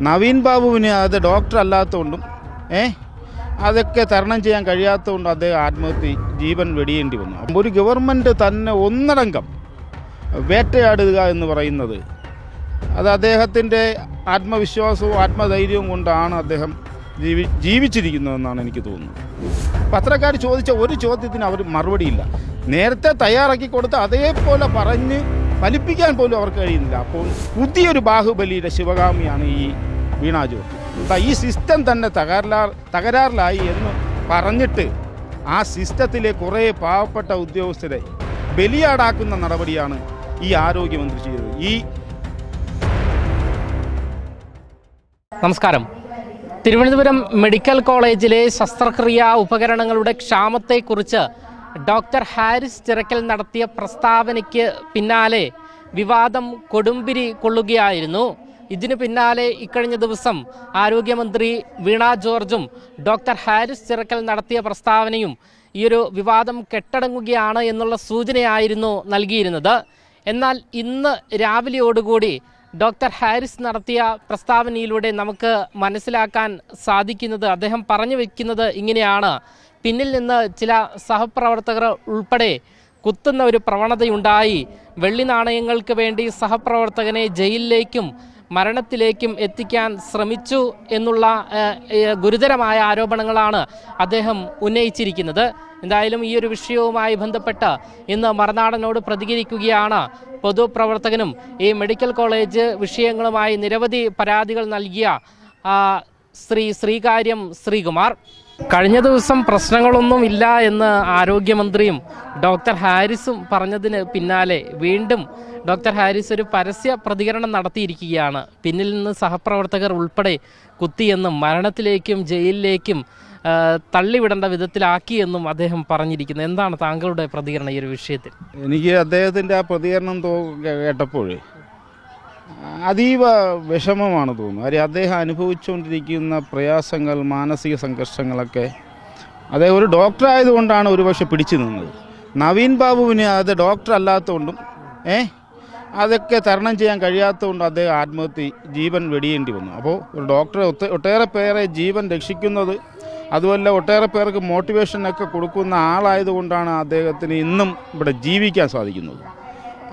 നവീൻ ബാബുവിന് അത് ഡോക്ടർ അല്ലാത്തതുകൊണ്ടും ഏ അതൊക്കെ തരണം ചെയ്യാൻ കഴിയാത്തതുകൊണ്ട് അദ്ദേഹം ആത്മഹത്യ ജീവൻ വെടിയേണ്ടി വന്നു. ഒരു ഗവൺമെന്റ് തന്നെ ഒന്നടങ്കം വേട്ടയാടുക എന്ന് പറയുന്നത് അത് അദ്ദേഹത്തിന്റെ ആത്മവിശ്വാസവും ആത്മധൈര്യവും കൊണ്ടാണ് അദ്ദേഹം ജീവി ജീവിച്ചിരിക്കുന്നതെന്നാണ് എനിക്ക് തോന്നുന്നത്. പത്രക്കാർ ചോദിച്ച ഒരു ചോദ്യത്തിന് അവർ മറുപടിയില്ല. നേരത്തെ തയ്യാറാക്കി കൊടുത്ത് അതേപോലെ പറഞ്ഞ് ഫലിപ്പിക്കാൻ പോലും അവർക്ക് കഴിയുന്നില്ല. അപ്പോൾ പുതിയൊരു ബാഹുബലിയുടെ ശിവകാമിയാണ് ഈ വീണാ ജോർജ് അപ്പം ഈ സിസ്റ്റം തന്നെ തകരാർ തകരാറിലായി എന്ന് പറഞ്ഞിട്ട് ആ സിസ്റ്റത്തിലെ കുറേ പാവപ്പെട്ട ഉദ്യോഗസ്ഥരെ ബലിയാടാക്കുന്ന നടപടിയാണ് ഈ ആരോഗ്യമന്ത്രി ചെയ്തത്. ഈ നമസ്കാരം. തിരുവനന്തപുരം മെഡിക്കൽ കോളേജിലെ ശസ്ത്രക്രിയ ഉപകരണങ്ങളുടെ ക്ഷാമത്തെക്കുറിച്ച് ഡോക്ടർ ഹാരിസ് ചിറക്കൽ നടത്തിയ പ്രസ്താവനയ്ക്ക് പിന്നാലെ വിവാദം കൊടുമ്പിരി കൊള്ളുകയായിരുന്നു. ഇതിനു പിന്നാലെ ഇക്കഴിഞ്ഞ ദിവസം ആരോഗ്യമന്ത്രി വീണ ജോർജും ഡോക്ടർ ഹാരിസ് ചിറക്കൽ നടത്തിയ പ്രസ്താവനയും ഈ ഒരു വിവാദം കെട്ടടങ്ങുകയാണ് എന്നുള്ള സൂചനയായിരുന്നു നൽകിയിരുന്നത്. എന്നാൽ ഇന്ന് രാവിലെയോടുകൂടി ഡോക്ടർ ഹാരിസ് നടത്തിയ പ്രസ്താവനയിലൂടെ നമുക്ക് മനസ്സിലാക്കാൻ സാധിക്കുന്നത് അദ്ദേഹം പറഞ്ഞു വയ്ക്കുന്നത് ഇങ്ങനെയാണ്. പിന്നിൽ നിന്ന് ചില സഹപ്രവർത്തകർ ഉൾപ്പെടെ കുത്തുന്ന ഒരു പ്രവണതയുണ്ടായി. വെള്ളി നാണയങ്ങൾക്ക് വേണ്ടി സഹപ്രവർത്തകനെ ജയിലിലേക്കും മരണത്തിലേക്കും എത്തിക്കാൻ ശ്രമിച്ചു എന്നുള്ള ഗുരുതരമായ ആരോപണങ്ങളാണ് അദ്ദേഹം ഉന്നയിച്ചിരിക്കുന്നത്. എന്തായാലും ഈ ഒരു വിഷയവുമായി ബന്ധപ്പെട്ട് ഇന്ന് മറുനാടനോട് പ്രതികരിക്കുകയാണ് പൊതുപ്രവർത്തകനും. ഈ മെഡിക്കൽ കോളേജ് വിഷയങ്ങളുമായി നിരവധി പരാതികൾ നൽകിയ ശ്രീ ശ്രീകാര്യം ശ്രീകുമാർ. കഴിഞ്ഞ ദിവസം പ്രശ്നങ്ങളൊന്നും ഇല്ല എന്ന് ആരോഗ്യമന്ത്രിയും ഡോക്ടർ ഹാരിസും പറഞ്ഞതിന് പിന്നാലെ വീണ്ടും ഡോക്ടർ ഹാരിസ് ഒരു പരസ്യ പ്രതികരണം നടത്തിയിരിക്കുകയാണ്. പിന്നിൽ നിന്ന് സഹപ്രവർത്തകർ ഉൾപ്പെടെ കുത്തിയെന്നും മരണത്തിലേക്കും ജയിലിലേക്കും തള്ളിവിടേണ്ട വിധത്തിലാക്കിയെന്നും അദ്ദേഹം പറഞ്ഞിരിക്കുന്നു. എന്താണ് താങ്കളുടെ പ്രതികരണം ഈ ഒരു വിഷയത്തിൽ? എനിക്ക് അദ്ദേഹത്തിന്റെ ആ പ്രതികരണം കേട്ടപ്പോൾ അതീവ വിഷമമാണ് തോന്നുന്നത്. കാര്യം അദ്ദേഹം അനുഭവിച്ചുകൊണ്ടിരിക്കുന്ന പ്രയാസങ്ങൾ മാനസിക സംഘർഷങ്ങളൊക്കെ അദ്ദേഹം ഒരു ഡോക്ടർ ആയതുകൊണ്ടാണ് ഒരുപക്ഷെ പിടിച്ചു നിന്നത്. നവീൻ ബാബുവിന് അത് ഡോക്ടർ അല്ലാത്തതുകൊണ്ടും ഏ അതൊക്കെ തരണം ചെയ്യാൻ കഴിയാത്തതുകൊണ്ട് അദ്ദേഹം ആത്മഹത്യ ജീവൻ വെടിയേണ്ടി വന്നു. അപ്പോൾ ഒരു ഡോക്ടറെ ഒട്ടേറെ പേരെ ജീവൻ രക്ഷിക്കുന്നത് അതുമല്ല ഒട്ടേറെ പേർക്ക് മോട്ടിവേഷനൊക്കെ കൊടുക്കുന്ന ആളായതുകൊണ്ടാണ് അദ്ദേഹത്തിന് ഇന്നും ഇവിടെ ജീവിക്കാൻ സാധിക്കുന്നത്.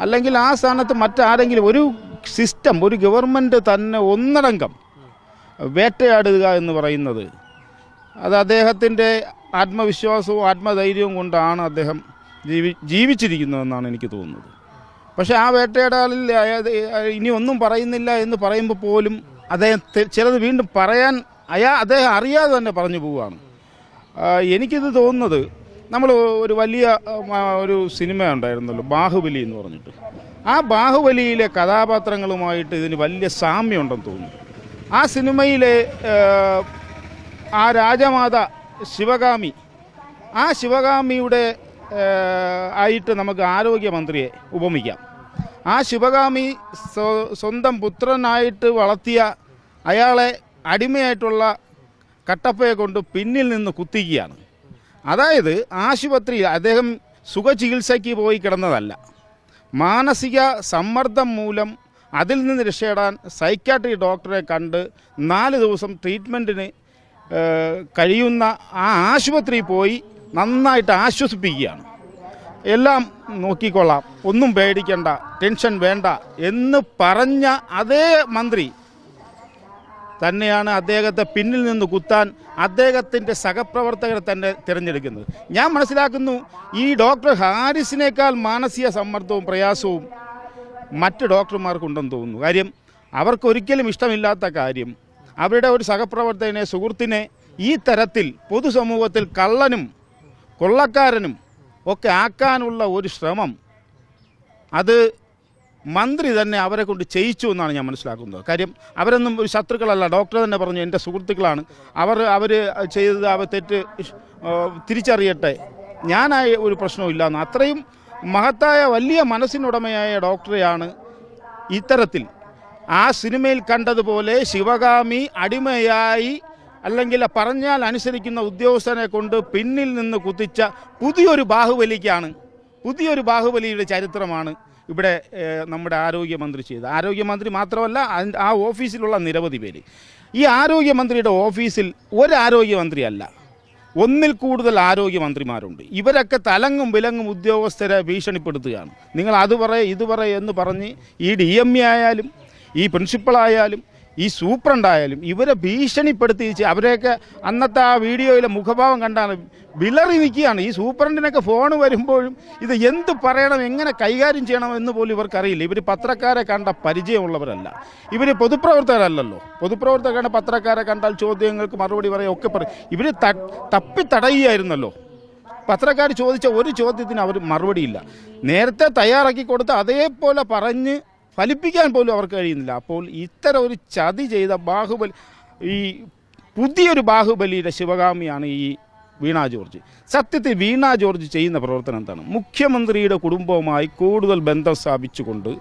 അല്ലെങ്കിൽ ആ സ്ഥാനത്ത് മറ്റാരെങ്കിലും ഒരു സിസ്റ്റം ഒരു ഗവൺമെന്റ് തന്നെ ഒന്നടങ്കം വേട്ടയാടുക എന്ന് പറയുന്നത്. അത് അദ്ദേഹത്തിന്റെ ആത്മവിശ്വാസവും ആത്മധൈര്യവും കൊണ്ടാണ് അദ്ദേഹം ജീവി ജീവിച്ചിരിക്കുന്നതെന്നാണ് എനിക്ക് തോന്നുന്നത്. പക്ഷേ ആ വേട്ടയാടലിൽ ഇനി ഒന്നും പറയുന്നില്ല എന്ന് പറയുമ്പോൾ പോലും അദ്ദേഹം ചിലത് വീണ്ടും പറയാൻ അയാ അദ്ദേഹം അറിയാതെ തന്നെ പറഞ്ഞു പോവുകയാണ്. എനിക്കിത് തോന്നുന്നത് നമ്മൾ ഒരു വലിയ ഒരു സിനിമ ഉണ്ടായിരുന്നല്ലോ ബാഹുബലി എന്ന് പറഞ്ഞിട്ട്. ആ ബാഹുബലിയിലെ കഥാപാത്രങ്ങളുമായിട്ട് ഇതിന് വലിയ സാമ്യമുണ്ടെന്ന് തോന്നുന്നു. ആ സിനിമയിലെ ആ, രാജമാത ശിവകാമി ആ ശിവകാമിയുടെ ആയിട്ട് നമുക്ക് ആരോഗ്യമന്ത്രിയെ ഉപമിക്കാം. ആ ശിവകാമി സ്വന്തം പുത്രനായിട്ട് വളർത്തിയ അയാളെ അടിമയായിട്ടുള്ള കട്ടപ്പയെ കൊണ്ട് പിന്നിൽ നിന്ന് കുത്തിക്കുകയാണ്. അതായത് ആശുപത്രി അദ്ദേഹം സുഖചികിത്സയ്ക്ക് പോയി കിടന്നതല്ല. മാനസിക സമ്മർദ്ദം മൂലം അതിൽ നിന്ന് രക്ഷയിടാൻ സൈക്കാട്രി ഡോക്ടറെ കണ്ട് നാല് ദിവസം ട്രീറ്റ്മെന്റിന് കഴിയുന്ന ആ ആശുപത്രി പോയി നന്നായിട്ട് ആശ്വസിപ്പിക്കുകയാണ്. എല്ലാം നോക്കിക്കൊള്ളാം. ഒന്നും പേടിക്കണ്ട ടെൻഷൻ വേണ്ട എന്ന് പറഞ്ഞ അതേ മന്ത്രി തന്നെയാണ് അദ്ദേഹത്തെ പിന്നിൽ നിന്ന് കുത്താൻ അദ്ദേഹത്തിന്റെ സഹപ്രവർത്തകരെ തന്നെ തിരഞ്ഞെടുക്കുന്നത്. ഞാൻ മനസ്സിലാക്കുന്നു ഈ ഡോക്ടർ ഹാരിസിനേക്കാൾ മാനസിക സമ്മർദ്ദവും പ്രയാസവും മറ്റ് ഡോക്ടർമാർക്കുണ്ടെന്ന് തോന്നുന്നു. കാര്യം അവർക്കൊരിക്കലും ഇഷ്ടമില്ലാത്ത കാര്യം അവരുടെ ഒരു സഹപ്രവർത്തകനെ സുഹൃത്തിനെ ഈ തരത്തിൽ പൊതുസമൂഹത്തിൽ കള്ളനും കൊള്ളക്കാരനും ഒക്കെ ആക്കാനുള്ള ഒരു ശ്രമം അത് മന്ത്രി തന്നെ അവരെ കൊണ്ട് ചെയ്യിച്ചു എന്നാണ് ഞാൻ മനസ്സിലാക്കുന്നത്. കാര്യം അവരൊന്നും ഒരു ശത്രുക്കളല്ല. ഡോക്ടർ തന്നെ പറഞ്ഞു എന്റെ സുഹൃത്തുക്കളാണ്. അവർ അവർ ചെയ്തത് അവ തെറ്റ് തിരിച്ചറിയട്ടെ. ഞാനായ ഒരു പ്രശ്നവും എന്ന്. അത്രയും മഹത്തായ വലിയ മനസ്സിനുടമയായ ഡോക്ടറെയാണ് ഇത്തരത്തിൽ. ആ സിനിമയിൽ കണ്ടതുപോലെ ശിവകാമി അടിമയായി അല്ലെങ്കിൽ പറഞ്ഞാൽ അനുസരിക്കുന്ന ഉദ്യോഗസ്ഥനെ കൊണ്ട് പിന്നിൽ നിന്ന് കുത്തിച്ച പുതിയൊരു ബാഹുബലിക്കാണ് പുതിയൊരു ബാഹുബലിയുടെ ചരിത്രമാണ് ഇവിടെ നമ്മുടെ ആരോഗ്യമന്ത്രി ചെയ്ത്. ആരോഗ്യമന്ത്രി മാത്രമല്ല ആ ഓഫീസിലുള്ള നിരവധി പേര്. ഈ ആരോഗ്യമന്ത്രിയുടെ ഓഫീസിൽ ഒരു ആരോഗ്യമന്ത്രിയല്ല ഒന്നിൽ കൂടുതൽ ആരോഗ്യമന്ത്രിമാരുണ്ട്. ഇവരൊക്കെ തലങ്ങും വിലങ്ങും ഉദ്യോഗസ്ഥരെ ഭീഷണിപ്പെടുത്തുകയാണ്. നിങ്ങൾ അത് പറയേ ഇത് പറയേ എന്ന് പറഞ്ഞ് ഈ ഡി എം എ ആയാലും ഈ പ്രിൻസിപ്പളായാലും ഈ സൂപ്രണ്ടായാലും ഇവരെ ഭീഷണിപ്പെടുത്തി അവരെയൊക്കെ അന്നത്തെ ആ വീഡിയോയിലെ മുഖഭാവം കണ്ടാണ് വിളറി നിൽക്കുകയാണ് ഈ സൂപ്രണ്ടിനൊക്കെ ഫോൺ വരുമ്പോഴും ഇത് എന്ത് പറയണം എങ്ങനെ കൈകാര്യം ചെയ്യണം എന്ന് പോലും ഇവർക്കറിയില്ല. ഇവർ പത്രക്കാരെ കണ്ട പരിചയമുള്ളവരല്ല. ഇവർ പൊതുപ്രവർത്തകരല്ലല്ലോ. പൊതുപ്രവർത്തകരാണ് പത്രക്കാരെ കണ്ടാൽ ചോദ്യങ്ങൾക്ക് മറുപടി പറയും ഒക്കെ പറയും ഇവർ തപ്പി തടയുകയായിരുന്നല്ലോ പത്രക്കാർ ചോദിച്ച ഒരു ചോദ്യത്തിന് അവർ മറുപടിയില്ല. നേരത്തെ തയ്യാറാക്കി കൊടുത്ത് അതേപോലെ പറഞ്ഞ് ഫലിപ്പിക്കാൻ പോലും അവർക്ക് കഴിയുന്നില്ല. അപ്പോൾ ഇത്തരം ഒരു ചതി ചെയ്ത ബാഹുബലി ഈ പുതിയൊരു ബാഹുബലിയുടെ ശിവകാമിയാണ് ഈ വീണ ജോർജ്. സത്യത്തിൽ വീണ ജോർജ് ചെയ്യുന്ന പ്രവർത്തനം എന്താണ്? മുഖ്യമന്ത്രിയുടെ കുടുംബവുമായി കൂടുതൽ ബന്ധം സ്ഥാപിച്ചുകൊണ്ട്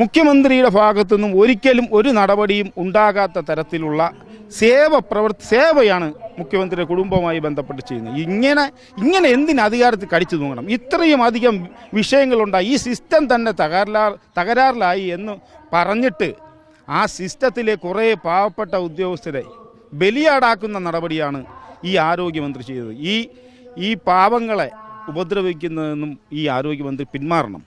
മുഖ്യമന്ത്രിയുടെ ഭാഗത്തു നിന്നും ഒരിക്കലും ഒരു നടപടിയും ഉണ്ടാകാത്ത തരത്തിലുള്ള സേവ പ്രവർത്തി സേവയാണ് മുഖ്യമന്ത്രിയുടെ കുടുംബവുമായി ബന്ധപ്പെട്ട് ചെയ്യുന്നത്. ഇങ്ങനെ ഇങ്ങനെ എന്തിന് അധികാരത്തിൽ കടിച്ചു തൂങ്ങണം? ഇത്രയും അധികം വിഷയങ്ങളുണ്ടായി. ഈ സിസ്റ്റം തന്നെ തകരാർ തകരാറിലായി എന്ന് പറഞ്ഞിട്ട് ആ സിസ്റ്റത്തിലെ കുറേ പാവപ്പെട്ട ഉദ്യോഗസ്ഥരെ ബലിയാടാക്കുന്ന നടപടിയാണ് ഈ ആരോഗ്യമന്ത്രി ചെയ്തത്. ഈ ഈ പാവങ്ങളെ ഉപദ്രവിക്കുന്നതെന്നും ഈ ആരോഗ്യമന്ത്രി പിന്മാറണം.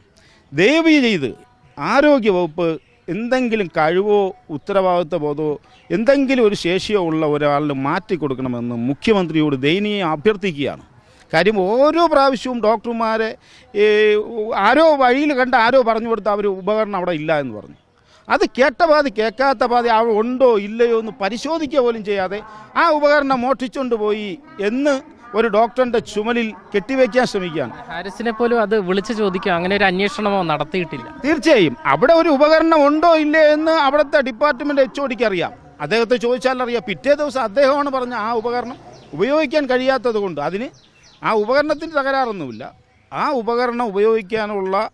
ദയവ് ചെയ്ത് ആരോഗ്യവകുപ്പ് എന്തെങ്കിലും കഴിവോ ഉത്തരവാദിത്വ ബോധമോ എന്തെങ്കിലും ഒരു ശേഷിയോ ഉള്ള ഒരാളിന് മാറ്റി കൊടുക്കണമെന്ന് മുഖ്യമന്ത്രിയോട് ദയനീയം അഭ്യർത്ഥിക്കുകയാണ്. കാര്യം ഓരോ പ്രാവശ്യവും ഡോക്ടർമാരെ ആരോ വഴിയിൽ കണ്ട് ആരോ പറഞ്ഞു കൊടുത്ത അവർ ഉപകരണം അവിടെ ഇല്ല എന്ന് പറഞ്ഞു. അത് കേട്ട പാതി കേൾക്കാത്ത പാതി അവ ഉണ്ടോ ഇല്ലയോ എന്ന് പരിശോധിക്കുക പോലും ചെയ്യാതെ ആ ഉപകരണം മോഷ്ടിച്ചുകൊണ്ട് പോയി എന്ന് ഒരു ഡോക്ടറിന്റെ ചുമലിൽ കെട്ടിവെക്കാൻ ശ്രമിക്കുകയാണ്. ഹാരിസിനെ പോലും അത് വിളിച്ചു ചോദിക്കുക അങ്ങനെ ഒരു അന്വേഷണമോ നടത്തിയിട്ടില്ല. തീർച്ചയായും. അവിടെ ഒരു ഉപകരണം ഉണ്ടോ ഇല്ലേ എന്ന് അവിടുത്തെ ഡിപ്പാർട്ട്മെന്റ് എച്ച് ഒടിക്ക് അറിയാം. അദ്ദേഹത്തെ ചോദിച്ചാൽ അറിയാം. പിറ്റേ ദിവസം അദ്ദേഹമാണ് പറഞ്ഞ ആ ഉപകരണം ഉപയോഗിക്കാൻ കഴിയാത്തത് കൊണ്ട് അതിന് ആ ഉപകരണത്തിന് തകരാറൊന്നുമില്ല. ആ ഉപകരണം ഉപയോഗിക്കാനുള്ള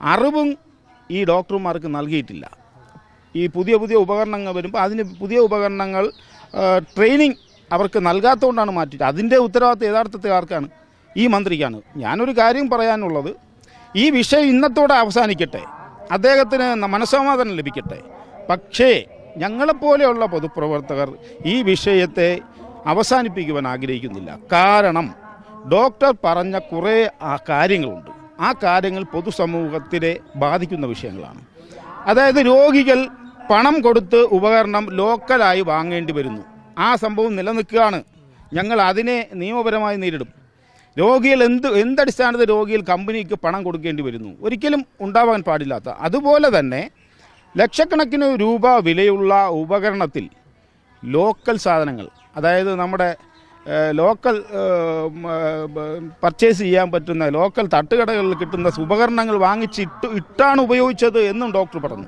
അറിവും ഈ ഡോക്ടർമാർക്ക് നൽകിയിട്ടില്ല. ഈ പുതിയ പുതിയ ഉപകരണങ്ങൾ വരുമ്പോൾ അതിന് പുതിയ ഉപകരണങ്ങൾ ട്രെയിനിങ് അവർക്ക് നൽകാത്തതുകൊണ്ടാണ് മാറ്റിയത് അതിന്റെ ഉത്തരവാദിത്വം യഥാർത്ഥത്തിൽ ആർക്കാണ്? ഈ മന്ത്രിക്കാണ്. ഞാനൊരു കാര്യം പറയാനുള്ളത്. ഈ വിഷയം ഇന്നത്തോടെ അവസാനിക്കട്ടെ. അദ്ദേഹത്തിന് മനസ്സമാധാനം ലഭിക്കട്ടെ. പക്ഷേ ഞങ്ങളെപ്പോലെയുള്ള പൊതുപ്രവർത്തകർ ഈ വിഷയത്തെ അവസാനിപ്പിക്കുവാൻ ആഗ്രഹിക്കുന്നില്ല. കാരണം ഡോക്ടർ പറഞ്ഞ കുറേ കാര്യങ്ങളുണ്ട്. ആ കാര്യങ്ങൾ പൊതുസമൂഹത്തിനെ ബാധിക്കുന്ന വിഷയങ്ങളാണ്. അതായത് രോഗികൾ പണം കൊടുത്ത് ഉപകരണം ലോക്കലായി വാങ്ങേണ്ടി വരുന്നു. ആ സംഭവം നിലനിൽക്കുകയാണ്. ഞങ്ങൾ അതിനെ നിയമപരമായി നേരിടും. രോഗികൾ എന്ത് എന്തടിസ്ഥാനത്തിൽ രോഗികൾ കമ്പനിക്ക് പണം കൊടുക്കേണ്ടി വരുന്നു? ഒരിക്കലും ഉണ്ടാവാൻ പാടില്ലാത്ത. അതുപോലെ തന്നെ ലക്ഷക്കണക്കിന് രൂപ വിലയുള്ള ഉപകരണത്തിൽ ലോക്കൽ സാധനങ്ങൾ അതായത് നമ്മുടെ ലോക്കൽ പർച്ചേസ് ചെയ്യാൻ പറ്റുന്ന ലോക്കൽ തട്ടുകടകളിൽ കിട്ടുന്ന ഉപകരണങ്ങൾ വാങ്ങിച്ച് ഇട്ട് ഇട്ടാണ് ഉപയോഗിച്ചത് എന്നും ഡോക്ടർ പറഞ്ഞു.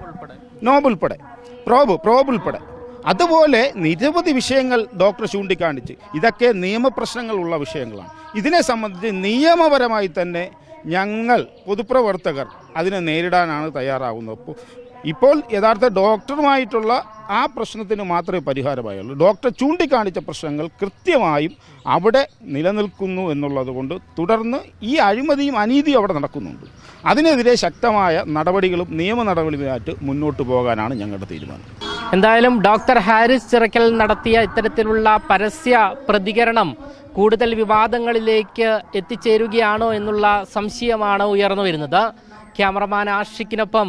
നോബ് ഉൾപ്പെടെ. പ്രോബ് പ്രോബ് ഉൾപ്പെടെ അതുപോലെ നിരവധി വിഷയങ്ങൾ ഡോക്ടർ ചൂണ്ടിക്കാണിച്ച്. ഇതൊക്കെ നിയമപ്രശ്നങ്ങളുള്ള വിഷയങ്ങളാണ്. ഇതിനെ സംബന്ധിച്ച് നിയമപരമായി തന്നെ ഞങ്ങൾ പൊതുപ്രവർത്തകർ അതിനെ നേരിടാനാണ് തയ്യാറാകുന്നത് ഇപ്പോൾ യഥാർത്ഥ ഡോക്ടറുമായിട്ടുള്ള ആ പ്രശ്നത്തിന് മാത്രമേ പരിഹാരമായുള്ളൂ. ഡോക്ടർ ചൂണ്ടിക്കാണിച്ച പ്രശ്നങ്ങൾ കൃത്യമായും അവിടെ നിലനിൽക്കുന്നു എന്നുള്ളത് കൊണ്ട് തുടർന്ന് ഈ അഴിമതിയും അനീതിയും അവിടെ നടക്കുന്നുണ്ട്. അതിനെതിരെ ശക്തമായ നടപടികളും നിയമ നടപടികളുമായിട്ട് മുന്നോട്ട് പോകാനാണ് ഞങ്ങളുടെ തീരുമാനം. എന്തായാലും ഡോക്ടർ ഹാരിസ് ചിറക്കൽ നടത്തിയ ഇത്തരത്തിലുള്ള പരസ്യ പ്രതികരണം കൂടുതൽ വിവാദങ്ങളിലേക്ക് എത്തിച്ചേരുകയാണോ എന്നുള്ള സംശയമാണ് ഉയർന്നു വരുന്നത്. ക്യാമറമാൻ ആഷിക്കിനൊപ്പം